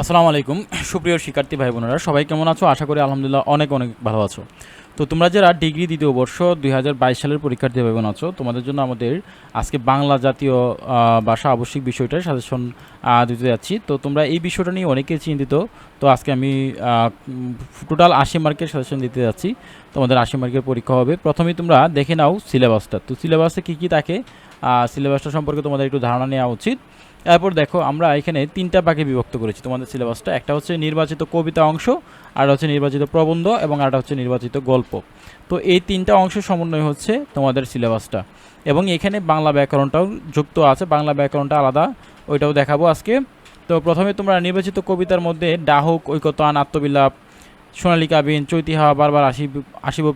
আসসালামু আলাইকুম। সুপ্রিয় শিক্ষার্থী ভাই বোনেরা সবাই কেমন আছো? আশা করি আলহামদুলিল্লাহ অনেক অনেক ভালো আছো। তো তোমরা যারা ডিগ্রি দ্বিতীয় বর্ষ দুই হাজার বাইশ সালের পরীক্ষার্থী ভাই বোন আছো, তোমাদের জন্য আমাদের আজকে বাংলা জাতীয় ভাষা আবশ্যিক বিষয়টার সাজেশন দিতে যাচ্ছি। তো তোমরা এই বিষয়টা নিয়ে অনেকেই চিন্তিত। তো আজকে আমি টোটাল আশি মার্কের সাজেশন দিতে যাচ্ছি। তোমাদের আশি মার্কের পরীক্ষা হবে। প্রথমেই তোমরা দেখে নাও সিলেবাসটা তো সিলেবাসে কী কী থাকে? সিলেবাসটা সম্পর্কে তোমাদের একটু ধারণা নেওয়া উচিত। এরপর দেখো, আমরা এখানে তিনটা ভাগে বিভক্ত করেছি তোমাদের সিলেবাসটা একটা হচ্ছে নির্বাচিত কবিতা অংশ, আর হচ্ছে নির্বাচিত প্রবন্ধ, এবং আরটা হচ্ছে নির্বাচিত গল্প। তো এই তিনটা অংশ সমন্বয় হচ্ছে তোমাদের সিলেবাসটা এবং এখানে বাংলা ব্যাকরণটাও যুক্ত আছে, বাংলা ব্যাকরণটা আলাদা, ওইটাও দেখাবো আজকে। তো প্রথমে তোমরা নির্বাচিত কবিতার মধ্যে ডাহুক ঐকতান আত্মবিলাপ, সোনালী কাবিন, চৈতিহা, বারবার আসিব আসিব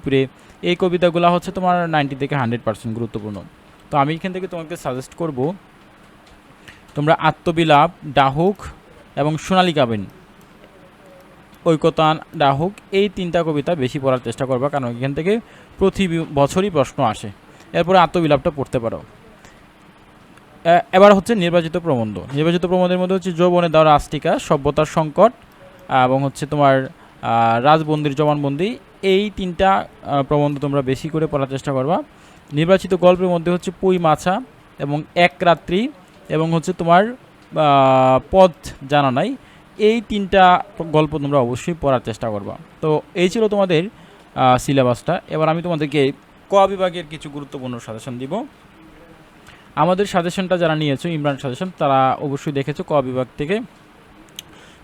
এই কবিতাগুলো হচ্ছে তোমার নাইনটি থেকে হান্ড্রেড পার্সেন্ট গুরুত্বপূর্ণ। তো আমি এখান থেকে তোমাকে সাজেস্ট করব, তোমরা আত্মবিলাপ, ডাহুক এবং সোনালী কাবিন ঐকতান, ডাহুক, এই তিনটা কবিতা বেশি পড়ার চেষ্টা করবা, কারণ এখান থেকে প্রতি বছরই প্রশ্ন আসে। এরপরে আত্মবিলাপটা পড়তে পারো। এবার হচ্ছে নির্বাচিত প্রবন্ধ। নির্বাচিত প্রবন্ধের মধ্যে হচ্ছে যৌবনে দেওয়া রাষ্ট্রিকা সভ্যতার সংকট, এবং হচ্ছে তোমার রাজবন্দির জবানবন্দি। এই তিনটা প্রবন্ধ তোমরা বেশি করে পড়ার চেষ্টা করবা। নির্বাচিত গল্পের মধ্যে হচ্ছে পুই মাছা এবং এক রাত্রি এবং হচ্ছে তোমার পথ জানা নাই। এই তিনটা গল্প তোমরা অবশ্যই পড়ার চেষ্টা করবা। তো এই ছিল তোমাদের সিলেবাসটা। এবার আমি তোমাদেরকে ক বিভাগের কিছু গুরুত্বপূর্ণ সাজেশন দিব। আমাদের সাজেশনটা যারা নিয়েছো, ইমরান সাজেশন, তারা অবশ্যই দেখেছ ক বিভাগ থেকে।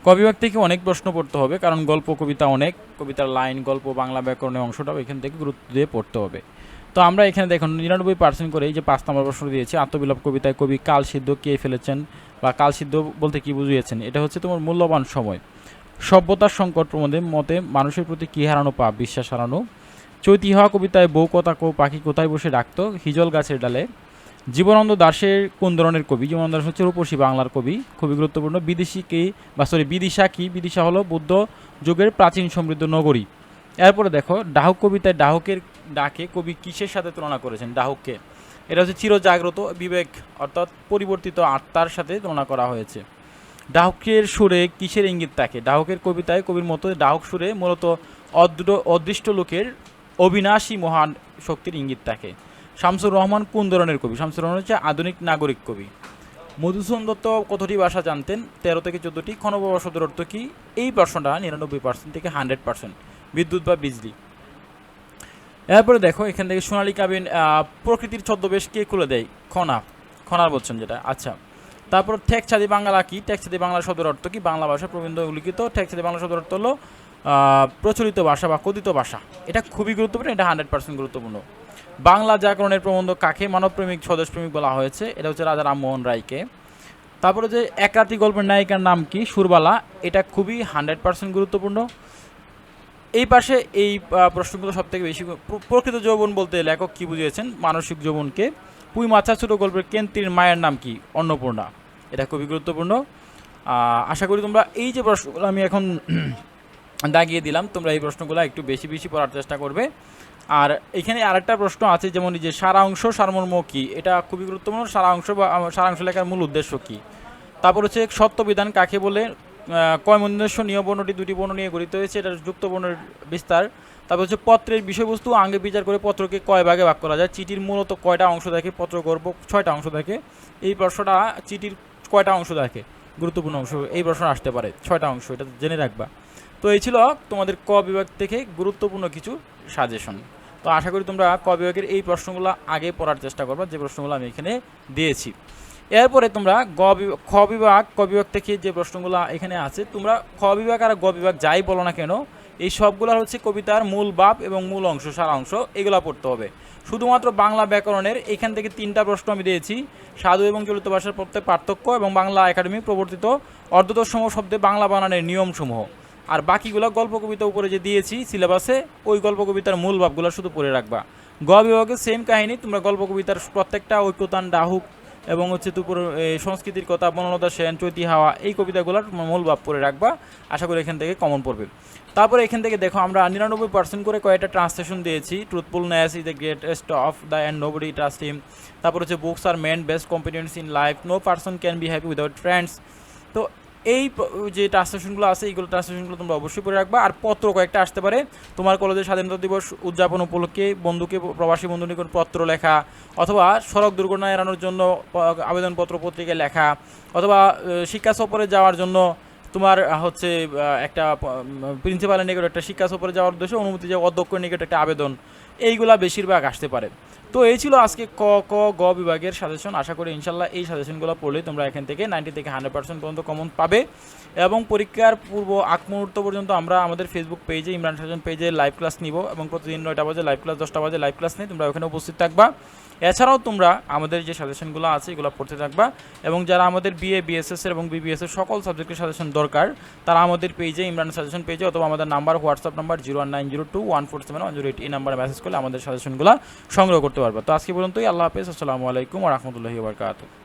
ক বিভাগ থেকে অনেক প্রশ্ন পড়তে হবে, কারণ গল্প, কবিতা অনেক। কবিতার লাইন, গল্প, বাংলা ব্যাকরণের অংশটাও এখান থেকে গুরুত্ব দিয়ে পড়তে হবে। তো আমরা এখানে দেখুন, নিরানব্বই পার্সেন্ট করে এই যে পাঁচ নম্বর প্রশ্ন দিয়েছি, আত্মবিলাপ কবিতায় কবি কাল সিদ্ধ কে ফেলেছেন বা কাল সিদ্ধ বলতে কি বুঝিয়েছেন? এটা হচ্ছে তোমার মূল্যবান সময়। সভ্যতার সংকট প্রমোদের মতে মানুষের প্রতি কী হারানো পাপ, বিশ্বাস হারানো? চৈতি হওয়া কবিতায় বউ কথা কো, পাখি কোথায় বসে ডাকতো হিজল গাছের ডালে। জীবনানন্দ দাশের কোন ধরনের কবি? জীবনানন্দ দাস হচ্ছে রূপসী বাংলার কবি, খুবই গুরুত্বপূর্ণ। বিদেশি কি, বা সরি বিদিশা কি? বিদিশা হলো বুদ্ধ যুগের প্রাচীন সমৃদ্ধ নগরী। এরপরে দেখো, ডাহুক কবিতায় ডাহুকের ডাকে কবি কিসের সাথে তুলনা করেছেন? ডাহুককে। এটা হচ্ছে চিরজাগ্রত বিবেক, অর্থাৎ পরিবর্তিত আত্মার সাথে তুলনা করা হয়েছে। ডাহুকের সুরে কিসের ইঙ্গিত থাকে? ডাহুকের কবিতায় কবির মতো ডাহুক সুরে মূলত অদৃষ্ট অদৃষ্ট লোকের অবিনাশী মহান শক্তির ইঙ্গিত থাকে। শামসুর রহমান কোন ধরনের কবি? শামসুর রহমান হচ্ছে আধুনিক নাগরিক কবি। মধুসূদন দত্ত কতটি ভাষা জানতেন? তেরো থেকে চোদ্দোটি। ক্ষণপ্রভা শব্দের অর্থ কী? এই প্রশ্নটা নিরানব্বই পার্সেন্ট থেকে হান্ড্রেড পার্সেন্ট বিদ্যুৎ বা বিজলি। এরপরে দেখো, এখান থেকে সোনালী কাবিন প্রকৃতির ছদ্মবেশ কে খুলে দেয়? খনা। খনার বলছেন যেটা আচ্ছা। তারপর ঠেকছাদি বাংলা কি? ঠেকছাদি বাংলা শব্দের অর্থ কি? বাংলা ভাষা প্রবীণ উল্লিখিত। ঠেকছাদি বাংলা শব্দের অর্থ হলো প্রচলিত ভাষা বা কথিত ভাষা। এটা খুবই গুরুত্বপূর্ণ, এটা হান্ড্রেড পার্সেন্ট গুরুত্বপূর্ণ। বাংলা ব্যাকরণের প্রবন্ধ কাকে? মানবপ্রেমিক, স্বদেশপ্রেমিক বলা হয়েছে। এটা হচ্ছে রাজা রামমোহন রায়কে। তারপরে যে একরাতি গল্পের নায়িকার নাম কি? সুরবালা। এটা খুবই হান্ড্রেড পার্সেন্ট গুরুত্বপূর্ণ। এই পাশে এই প্রশ্নগুলো সব থেকে বেশি প্রকৃত যৌবন বলতে লেখক কি বুঝিয়েছেন? মানসিক যৌবনকে। পুই মাছা ছোট গল্পের কেন্দ্রীর মায়ের নাম কি? অন্নপূর্ণা। এটা খুবই গুরুত্বপূর্ণ। আশা করি তোমরা এই যে প্রশ্নগুলো আমি এখন দাগিয়ে দিলাম তোমরা এই প্রশ্নগুলো একটু বেশি বেশি পড়ার চেষ্টা করবে। আর এখানে আরেকটা প্রশ্ন আছে যেমন যে সারাংশ সারমর্ম কি? এটা খুবই গুরুত্বপূর্ণ। সারাংশ বা আহ, সারাংশ লেখার মূল উদ্দেশ্য কি? তারপর হচ্ছে সত্যবিধান কাকে বলে? কয় মন্দিরেশ্ব নিয় বর্ণটি, দুটি বর্ণ নিয়ে গঠিত হয়েছে, এটা যুক্ত বর্ণের বিস্তার। তারপর হচ্ছে পত্রের বিষয়বস্তু, আঙ্গে বিচার করে পত্রকে কয় ভাগে ভাগ করা যায়? চিঠির মূলত কয়টা অংশ থাকে পত্র গর্ব ছয়টা অংশ থাকে এই প্রশ্নটা চিঠির কয়টা অংশ থাকে গুরুত্বপূর্ণ অংশ, এই প্রশ্ন আসতে পারে, ছয়টা অংশ, এটা জেনে রাখবা। তো এই ছিল তোমাদের ক বিভাগ থেকে গুরুত্বপূর্ণ কিছু সাজেশন তো আশা করি তোমরা ক বিভাগের এই প্রশ্নগুলো আগে পড়ার চেষ্টা করবা, যে প্রশ্নগুলো আমি এখানে দিয়েছি। এরপরে তোমরা গ খ বিভাগ, ক বিভাগ থেকে যে প্রশ্নগুলো এখানে আছে, তোমরা খ বিভাগ আর গ বিভাগ যাই বলো না কেন, এই সবগুলো হচ্ছে কবিতার মূল বাপ এবং মূল অংশ, সারা অংশ, এগুলো পড়তে হবে। শুধুমাত্র বাংলা ব্যাকরণের এখান থেকে তিনটা প্রশ্ন আমি দিয়েছি, সাধু এবং চলিত ভাষার প্রত্যেক পার্থক্য এবং বাংলা একাডেমি প্রবর্তিত অর্ধদশম শব্দে বাংলা বানানের নিয়মসমূহ। আর বাকিগুলো গল্প কবিতা উপরে যে দিয়েছি, সিলেবাসে, ওই গল্প কবিতার মূল ভাবগুলো শুধু পড়ে রাখবা। গ বিভাগে সেম কাহিনী, তোমরা গল্প কবিতার প্রত্যেকটা ঐক্যতান ডাহুক এবং হচ্ছে দুপুর সংস্কৃতির কথা, বনলতা সেন, চৈতি হাওয়া, এই কবিতাগুলোর মূল ভাব পড়ে রাখবা। আশা করি এখান থেকে কমন পড়বে। তারপরে এখান থেকে দেখো, আমরা নিরানব্বই পার্সেন্ট করে কয়েকটা ট্রান্সলেশন দিয়েছি। Truthfulness is the greatest of the and nobody trust him তারপর হচ্ছে books are men best competence in life no person can be happy without friends এই যে ট্রান্সলেশনগুলো আছে, এইগুলো ট্রান্সলেশনগুলো তোমরা অবশ্যই পড়ে রাখবা। আর পত্র কয়েকটা আসতে পারে। তোমার কলেজের স্বাধীনতা দিবস উদযাপন উপলক্ষে বন্ধুকে, প্রবাসী বন্ধু নিকট পত্র লেখা, অথবা সড়ক দুর্ঘটনা এড়ানোর জন্য আবেদনপত্র পত্রিকায় লেখা, অথবা শিক্ষা সফরে যাওয়ার জন্য তোমার হচ্ছে একটা প্রিন্সিপালের নিকট একটা শিক্ষা সফরে যাওয়ার উদ্দেশ্যে অনুমতি যে অধ্যক্ষের নিকট একটা আবেদন। এইগুলা বেশিরভাগ আসতে পারে। তো এই ছিল আজকে ক ক, গ বিভাগের সাজেশন আশা করি ইনশাল্লাহ এই সাজেশনগুলো পড়লে তোমরা এখান থেকে নাইনটি থেকে হান্ড্রেড পার্সেন্ট পর্যন্ত কমন পাবে। এবং পরীক্ষার পূর্ব আগ মুহূর্ত পর্যন্ত আমরা আমাদের ফেসবুক পেজে ইমরান সাজন পেজে লাইভ ক্লাস নিব এবং প্রতিদিন নয়টা বাজে লাইভ ক্লাস দশটা বাজে লাইভ ক্লাস নিয়ে তোমরা ওখানে উপস্থিত থাকবা। এছাড়াও তোমরা আমাদের যে সাজেশনগুলো আছে এগুলো পড়তে থাকবা এবং যারা আমাদের বিএ বিএসএস এবং বিবিএস এর সকল সাবজেক্টের সাজেশন দরকার, তারা আমাদের পেজে ইমরান সাজেশন পেজে অথবা আমাদের number WhatsApp number zero one nine zero two one four seven one zero eight এই নাম্বারে মেসেজ করলে আমাদের সাজেশনগুলো সংগ্রহ করতে পারবে। তো আজকে পর্যন্তই আল্লাহ হাফেজ। আসসালামু আলাইকুম রহমতুল্লাহি বারকাতুহ।